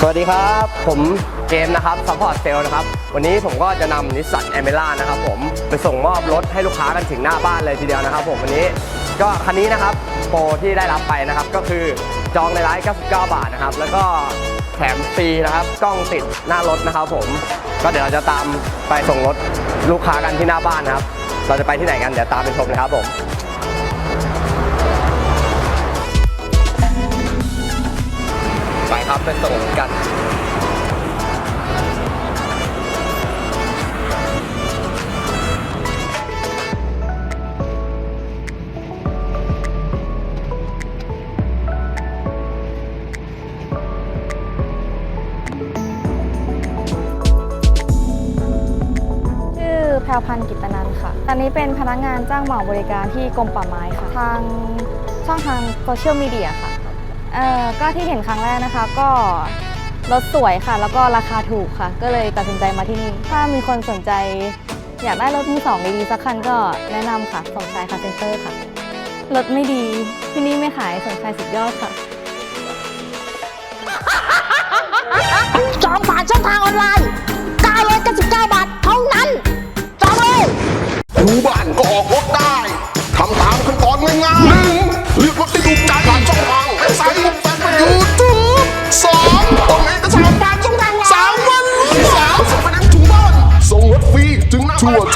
สวัสดีครับ ผมเกมนะครับซัพพอร์ตเซลนะครับ วันนี้ผมก็จะนำนิสสันแอม e ล่านะครับผมไปส่งมอบรถให้ลูกค้ากันถึงหน้าบ้านเลยทีเดียวนะครับผมวันนี้ก็คันนี้นะครับโปรที่ได้รับไปนะครับก็คือจองในร้าน99 บาทนะครับ แล้วก็แถมฟรีนะครับกล้องติดหน้ารถนะครับผมก็เดี๋ยวเราจะตามไปส่งรถลูกค้ากันที่หน้าบ้านนะครับ เราจะไปที่ไหนกันเดี๋ยวตามไปชมเลยครับผม ไปส่งกัน ชื่อแพรวพันธ์กิตตนันค่ะ ตอนนี้เป็นพนักงานจ้างเหมาบริการที่กรมป่าไม้ค่ะ ทางช่องทางโซเชียลมีเดียค่ะ เอ่อก็ที่เห็นครั้งแรกนะคะก็รถสวยค่ะ แล้วก็ราคาถูกค่ะ ก็เลยตัดสินใจมาที่นี่ ถ้ามีคนสนใจ อยากได้รถมือสองดีๆสักคันก็แนะนำค่ะสมชายคาเซนเตอร์ค่ะ รถไม่ดีที่นี่ไม่ขายสมชายสุดยอดค่ะ จองผ่านช่องทาง ผ่า